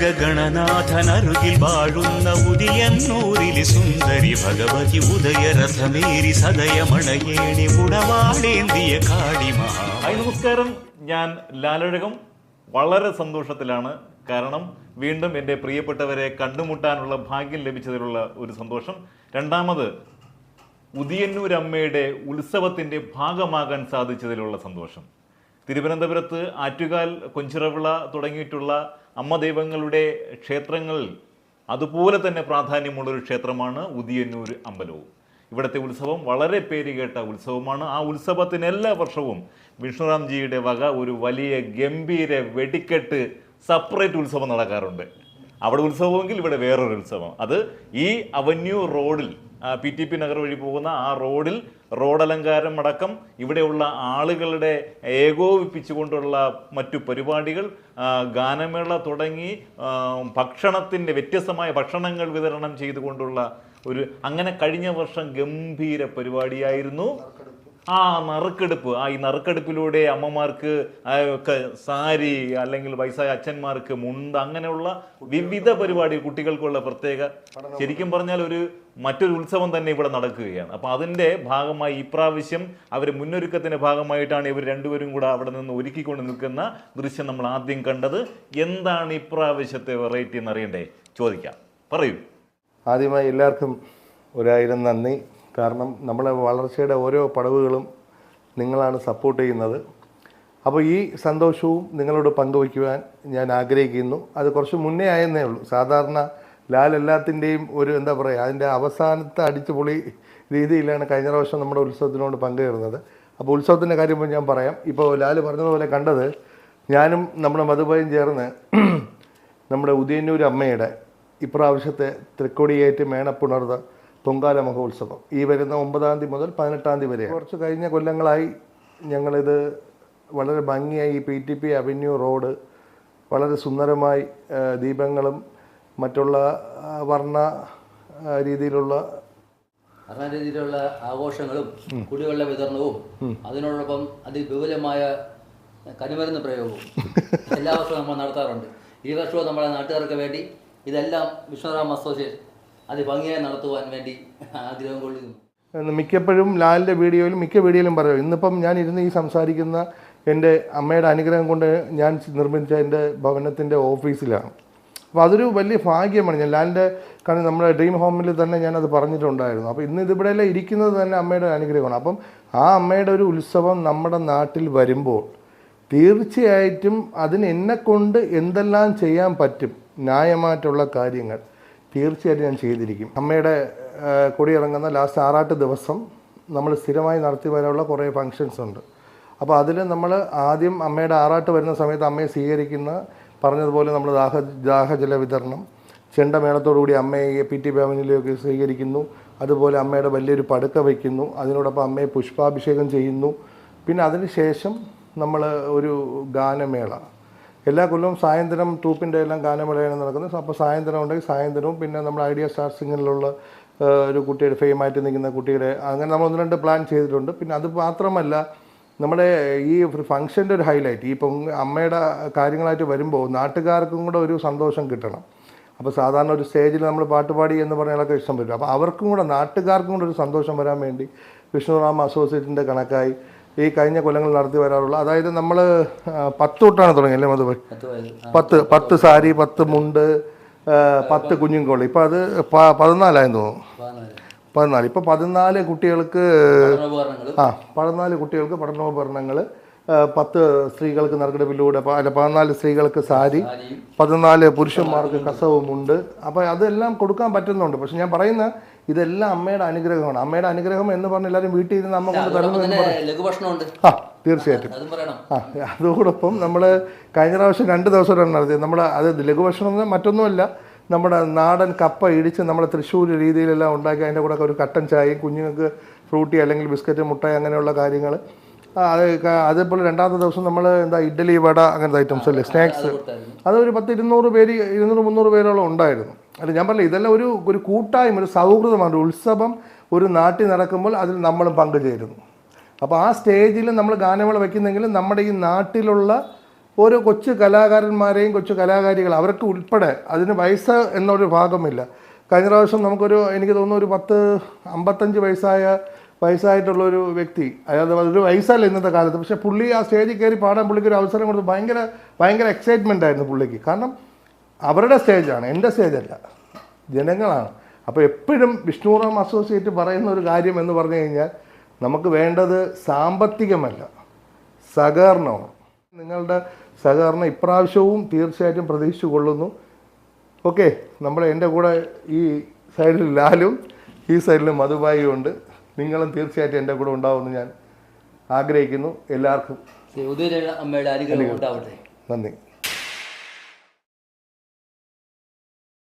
ഗണനാഥനരുകിൽ വാഴുന്ന ഉദിയന്നൂരിലെ സുന്ദരി ഭഗവതി ഉദയരഥമേരി സദയമണയേണി ഉടവാടേന്തിയ ഹായ് നമസ്കാരം. ഞാൻ ലാലഴകം. വളരെ സന്തോഷത്തിലാണ്. കാരണം വീണ്ടും എന്റെ പ്രിയപ്പെട്ടവരെ കണ്ടുമുട്ടാനുള്ള ഭാഗ്യം ലഭിച്ചതിലുള്ള ഒരു സന്തോഷം. രണ്ടാമത് ഉദിയന്നൂരമ്മയുടെ ഉത്സവത്തിന്റെ ഭാഗമാകാൻ സാധിച്ചതിലുള്ള സന്തോഷം. തിരുവനന്തപുരത്ത് ആറ്റുകാൽ കൊഞ്ചിറവിള തുടങ്ങിയിട്ടുള്ള അമ്മ ദൈവങ്ങളുടെ ക്ഷേത്രങ്ങളിൽ അതുപോലെ തന്നെ പ്രാധാന്യമുള്ളൊരു ക്ഷേത്രമാണ് ഉദിയന്നൂർ അമ്പലവും. ഇവിടുത്തെ ഉത്സവം വളരെ പേര് കേട്ട ഉത്സവമാണ്. ആ ഉത്സവത്തിന് എല്ലാ വർഷവും വിഷ്ണുറാംജിയുടെ വക ഒരു വലിയ ഗംഭീര വെടിക്കെട്ട് സെപ്പറേറ്റ് ഉത്സവം നടക്കാറുണ്ട്. അവിടെ ഉത്സവമെങ്കിൽ ഇവിടെ വേറൊരു ഉത്സവം. അത് ഈ അവന്യൂ റോഡിൽ പി ടി പി നഗർ വഴി പോകുന്ന ആ റോഡിൽ റോഡലങ്കാരം അടക്കം ഇവിടെയുള്ള ആളുകളുടെ ഏകോപിപ്പിച്ചുകൊണ്ടുള്ള മറ്റു പരിപാടികൾ ഗാനമേള തുടങ്ങി ഭക്ഷണത്തിന്റെ വ്യത്യസ്തമായ ഭക്ഷണങ്ങൾ വിതരണം ചെയ്തുകൊണ്ടുള്ള ഒരു അങ്ങനെ കഴിഞ്ഞ വർഷം ഗംഭീര പരിപാടിയായിരുന്നു. ആ നറുക്കെടുപ്പ്. ആ ഈ നറുക്കെടുപ്പിലൂടെ അമ്മമാർക്ക് സാരി അല്ലെങ്കിൽ വയസ്സായ അച്ഛന്മാർക്ക് മുണ്ട് അങ്ങനെയുള്ള വിവിധ പരിപാടി കുട്ടികൾക്കുള്ള പ്രത്യേക ശരിക്കും പറഞ്ഞാൽ ഒരു മറ്റൊരു ഉത്സവം തന്നെ ഇവിടെ നടക്കുകയാണ്. അപ്പൊ അതിന്റെ ഭാഗമായി ഇപ്രാവശ്യം അവർ മുന്നൊരുക്കത്തിന്റെ ഭാഗമായിട്ടാണ് ഇവർ രണ്ടുപേരും കൂടെ അവിടെ നിന്ന് ഒരുക്കിക്കൊണ്ട് നിൽക്കുന്ന ദൃശ്യം നമ്മൾ ആദ്യം കണ്ടത്. എന്താണ് ഇപ്രാവശ്യത്തെ വെറൈറ്റി എന്ന് അറിയണ്ടേ? ചോദിക്കാം. പറയൂ. ആദ്യമായി എല്ലാവർക്കും ഒരായിരം നന്ദി. കാരണം നമ്മളെ വളർച്ചയുടെ ഓരോ പടവുകളും നിങ്ങളാണ് സപ്പോർട്ട് ചെയ്യുന്നത്. അപ്പോൾ ഈ സന്തോഷവും നിങ്ങളോട് പങ്കുവയ്ക്കുവാൻ ഞാൻ ആഗ്രഹിക്കുന്നു. അത് കുറച്ച് മുന്നേ ആയെന്നേ ഉള്ളൂ. സാധാരണ ലാൽ എല്ലാത്തിന്റെയും ഒരു എന്താ പറയുക അതിന്റെ അവസാനത്തെ അടിച്ചുപൊളി രീതിയിലാണ് കഴിഞ്ഞ പ്രാവശ്യം നമ്മുടെ ഉത്സവത്തിനോട് പങ്കുചേർന്നത്. അപ്പോൾ ഉത്സവത്തിന്റെ കാര്യം ഞാൻ പറയാം. ഇപ്പോൾ ലാൽ പറഞ്ഞതുപോലെ കണ്ടത് ഞാനും നമ്മുടെ മധുബയും ചേർന്ന് നമ്മുടെ ഉദയന്നൂർ അമ്മയുടെ ഇപ്രാവശ്യത്തെ തൃക്കൊടിയേറ്റ് മേണപ്പുണർന്ന പൊങ്കാല മഹോത്സവം. ഈ വരുന്ന ഒമ്പതാം തീയതി മുതൽ പതിനെട്ടാം തീയതി വരെ കുറച്ച് കഴിഞ്ഞ കൊല്ലങ്ങളായി ഞങ്ങളിത് വളരെ ഭംഗിയായി ഈ P T P avenue road വളരെ സുന്ദരമായി ദീപങ്ങളും മറ്റുള്ള വർണ രീതിയിലുള്ള വർണ രീതിയിലുള്ള ആഘോഷങ്ങളും കുടിവെള്ള വിതരണവും അതിനോടൊപ്പം അതിവിപുലമായ കനിമരുന്ന് പ്രയോഗവും എല്ലാ വർഷവും നമ്മൾ നടത്താറുണ്ട്. ഈ വർഷവും നമ്മുടെ നാട്ടുകാർക്ക് വേണ്ടി ഇതെല്ലാം വിഷ്ണുറാം അസോസിയേഷൻ അതിഭംഗിയായി നടത്തുവാൻ വേണ്ടി ആഗ്രഹം കൊള്ളുന്നു മിക്കപ്പോഴും ലാലിന്റെ വീഡിയോയിലും മിക്ക വീഡിയോയിലും പറയും. ഇന്നിപ്പം ഞാൻ ഇരുന്ന് ഈ സംസാരിക്കുന്ന എന്റെ അമ്മയുടെ അനുഗ്രഹം കൊണ്ട് ഞാൻ നിർമ്മിച്ച എന്റെ ഭവനത്തിന്റെ ഓഫീസിലാണ്. അപ്പോൾ അതൊരു വലിയ ഭാഗ്യമാണ്. ഞാൻ ലാലിന്റെ കാരണം നമ്മുടെ ഡ്രീം ഹോമിൽ തന്നെ ഞാനത് പറഞ്ഞിട്ടുണ്ടായിരുന്നു. അപ്പോൾ ഇന്ന് ഇതിവിടെയെല്ലാം ഇരിക്കുന്നത് തന്നെ അമ്മയുടെ അനുഗ്രഹമാണ്. അപ്പം ആ അമ്മയുടെ ഒരു ഉത്സവം നമ്മുടെ നാട്ടിൽ വരുമ്പോൾ തീർച്ചയായിട്ടും അതിന് കൊണ്ട് എന്തെല്ലാം ചെയ്യാൻ പറ്റും ന്യായമായിട്ടുള്ള കാര്യങ്ങൾ തീർച്ചയായിട്ടും ഞാൻ ചെയ്തിരിക്കും. അമ്മയുടെ കൊടിയിറങ്ങുന്ന ലാസ്റ്റ് ആറാട്ട് ദിവസം നമ്മൾ സ്ഥിരമായി നടത്തി വരാനുള്ള കുറേ ഫങ്ഷൻസ് ഉണ്ട്. അപ്പോൾ അതിൽ നമ്മൾ ആദ്യം അമ്മയുടെ ആറാട്ട് വരുന്ന സമയത്ത് അമ്മയെ സ്വീകരിക്കുന്ന പറഞ്ഞതുപോലെ നമ്മൾ ദാഹ ദാഹജല വിതരണം. ചെണ്ടമേളത്തോടുകൂടി അമ്മയെ പി ടി ഭവനിലേക്ക് സ്വീകരിക്കുന്നു. അതുപോലെ അമ്മയുടെ വലിയൊരു പടുക്ക വയ്ക്കുന്നു. അതിനോടൊപ്പം അമ്മയെ പുഷ്പാഭിഷേകം ചെയ്യുന്നു. പിന്നെ അതിനുശേഷം നമ്മൾ ഒരു ഗാനമേള. എല്ലാ കൊല്ലവും സായന്തനം ട്രൂപ്പിന്റെ എല്ലാം ഗാനമേളയാണ് നടക്കുന്നത്. അപ്പോൾ സായന്തനം ഉണ്ടെങ്കിൽ സായന്തനവും പിന്നെ നമ്മൾ ഐഡിയ സ്റ്റാർ സിംഗറിലുള്ള ഒരു കുട്ടിയുടെ ഫെയിമായിട്ട് നിൽക്കുന്ന കുട്ടിയുടെ അങ്ങനെ നമ്മൾ ഒന്ന് രണ്ട് പ്ലാൻ ചെയ്തിട്ടുണ്ട്. പിന്നെ അത് മാത്രമല്ല നമ്മുടെ ഈ ഫംഗ്ഷന്റെ ഒരു ഹൈലൈറ്റ് ഈ പൊങ്ക അമ്മയുടെ കാര്യങ്ങളായിട്ട് വരുമ്പോൾ നാട്ടുകാർക്കും കൂടെ ഒരു സന്തോഷം കിട്ടണം. അപ്പോൾ സാധാരണ ഒരു സ്റ്റേജിൽ നമ്മൾ പാട്ടുപാടി എന്ന് പറഞ്ഞാലൊക്കെ ഇഷ്ടം വരും. അപ്പോൾ അവർക്കും കൂടെ നാട്ടുകാർക്കും കൂടെ ഒരു സന്തോഷം വരാൻ വേണ്ടി വിഷ്ണുറാം അസോസിയേറ്റിന്റെ കണക്കായി ഈ കഴിഞ്ഞ കൊല്ലങ്ങൾ നടത്തി വരാറുള്ള അതായത് നമ്മൾ പത്ത് തൊട്ടാണ് തുടങ്ങിയല്ലേ മധുബൈ പത്ത് പത്ത് പത്ത് സാരി പത്ത് മുണ്ട് പത്ത് കുഞ്ഞുങ്കോളി ഇപ്പോൾ അത് പതിനാലായെന്ന് തോന്നുന്നു. പതിനാല്. ഇപ്പോൾ പതിനാല് കുട്ടികൾക്ക് ആ പതിനാല് കുട്ടികൾക്ക് പഠനോപകരണങ്ങൾ പത്ത് സ്ത്രീകൾക്ക് നറുക്കെടുപ്പിലൂടെ അല്ല പതിനാല് സ്ത്രീകൾക്ക് സാരി പതിനാല് പുരുഷന്മാർക്ക് കസവുമുണ്ട്. അപ്പോൾ അതെല്ലാം കൊടുക്കാൻ പറ്റുന്നുണ്ട്. പക്ഷെ ഞാൻ പറയുന്ന ഇതെല്ലാം അമ്മയുടെ അനുഗ്രഹമാണ്. അമ്മയുടെ അനുഗ്രഹം എന്ന് പറഞ്ഞ് എല്ലാവരും വീട്ടിൽ ഇരുന്ന് നമ്മൾ കൊണ്ട് തരുന്നു ആ തീർച്ചയായിട്ടും. ആ അതോടൊപ്പം നമ്മൾ കഴിഞ്ഞ പ്രാവശ്യം രണ്ട് ദിവസം നടത്തിയത്. നമ്മൾ അത് ലഘുഭക്ഷണം മറ്റൊന്നുമല്ല. നമ്മുടെ നാടൻ കപ്പ ഇടിച്ച് നമ്മുടെ തൃശ്ശൂർ രീതിയിലെല്ലാം ഉണ്ടാക്കി അതിന്റെ കൂടെ ഒരു കട്ടൻ ചായയും കുഞ്ഞുങ്ങൾക്ക് ഫ്രൂട്ടി അല്ലെങ്കിൽ ബിസ്ക്കറ്റ് മുട്ടായി അങ്ങനെയുള്ള കാര്യങ്ങൾ അത് അതേപോലെ രണ്ടാമത്തെ ദിവസം നമ്മൾ എന്താ ഇഡ്ഡലി വട അങ്ങനത്തെ ഐറ്റംസ് അല്ലേ? സ്നാക്സ് അത് അതൊരു പത്ത് ഇരുന്നൂറ് പേര് ഇരുന്നൂറ് മുന്നൂറ് പേരോളം ഉണ്ടായിരുന്നു. അല്ല ഞാൻ പറഞ്ഞില്ല ഇതെല്ലാം ഒരു ഒരു കൂട്ടായ്മ ഒരു സൗഹൃദമാണ്. ഒരു ഉത്സവം ഒരു നാട്ടിൽ നടക്കുമ്പോൾ അതിൽ നമ്മളും പങ്കുചേരുന്നു. അപ്പോൾ ആ സ്റ്റേജിൽ നമ്മൾ ഗാനമേള വയ്ക്കുന്നെങ്കിൽ നമ്മുടെ ഈ നാട്ടിലുള്ള ഓരോ കൊച്ചു കലാകാരന്മാരെയും കൊച്ചു കലാകാരികൾ അവർക്ക് ഉൾപ്പെടെ അതിന് വയസ്സ് എന്നൊരു ഭാഗമില്ല. കഴിഞ്ഞ പ്രാവശ്യം നമുക്കൊരു എനിക്ക് തോന്നുന്നു ഒരു പത്ത് അമ്പത്തഞ്ച് വയസ്സായ വയസ്സായിട്ടുള്ള ഒരു വ്യക്തി അതായത് അതൊരു വയസ്സല്ല ഇന്നത്തെ കാലത്ത് പക്ഷേ പുള്ളി ആ സ്റ്റേജിൽ കയറി പാടാൻ പുള്ളിക്ക് ഒരു അവസരം കൊടുത്ത് ഭയങ്കര ഭയങ്കര എക്സൈറ്റ്മെന്റ് ആയിരുന്നു പുള്ളിക്ക്. കാരണം അവരുടെ സ്റ്റേജാണ് എന്റെ സ്റ്റേജല്ല ജനങ്ങളാണ്. അപ്പോൾ എപ്പോഴും വിഷ്ണുറാം അസോസിയേറ്റ് പറയുന്ന ഒരു കാര്യം എന്ന് പറഞ്ഞു കഴിഞ്ഞാൽ നമുക്ക് വേണ്ടത് സാമ്പത്തികമല്ല സഹകരണമാണ്. നിങ്ങളുടെ സഹകരണം ഇപ്രാവശ്യവും തീർച്ചയായിട്ടും പ്രതീക്ഷിച്ചു കൊള്ളുന്നു. ഓക്കെ നമ്മുടെ എന്റെ കൂടെ ഈ സൈഡിൽ ലാലും ഈ സൈഡിൽ മധുബായി ഉണ്ട്. നിങ്ങളും തീർച്ചയായിട്ടും എന്റെ കൂടെ ഉണ്ടാവുമെന്ന് ഞാൻ ആഗ്രഹിക്കുന്നു. എല്ലാവർക്കും നന്ദി.